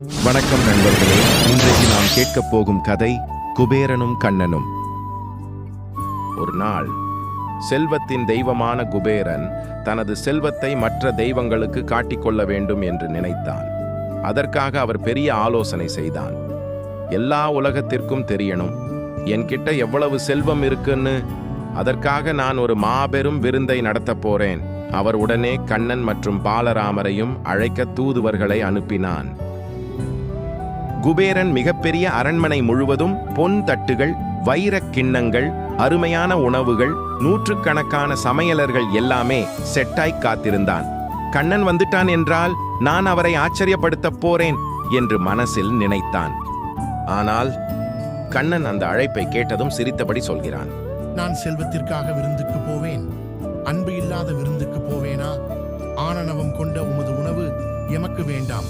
வணக்கம் நண்பர்களே. இன்றைக்கு நாம் கேட்கப் போகும் கதை குபேரனும் கண்ணனும். ஒரு நாள் செல்வத்தின் தெய்வமான குபேரன் தனது செல்வத்தை மற்ற தெய்வங்களுக்கு காட்டிக்கொள்ள வேண்டும் என்று நினைத்தான். அதற்காக அவர் பெரிய ஆலோசனை செய்தான். எல்லா உலகத்திற்கும் தெரியணும். என்கிட்ட எவ்வளவு செல்வம் இருக்குன்னு. அதற்காக நான் ஒரு மாபெரும் விருந்தை நடத்தப் போறேன். அவர் உடனே கண்ணன் மற்றும் பாலராமரையும் அழைக்க தூதுவர்களை அனுப்பினான். குபேரன் மிகப்பெரிய அரண்மனை முழுவதும் பொன் தட்டுகள் வைரக் கிண்ணங்கள் அருமையான உணவுகள் நூற்றுக்கணக்கான சமையலர்கள் எல்லாமே செட்டாய் காத்திருந்தான். கண்ணன் வந்துட்டான் என்றால் நான் அவரை ஆச்சரியப்படுத்தப் போறேன் என்று மனசில் நினைத்தான். ஆனால் கண்ணன் அந்த அழைப்பை கேட்டதும் சிரித்தபடி சொல்கிறான். நான் செல்வத்திற்காக விருந்துக்கு போவேன். அன்பு இல்லாத விருந்துக்கு போவேனா? ஆனனவம் கொண்ட உமது உணவு எமக்கு வேண்டாம்.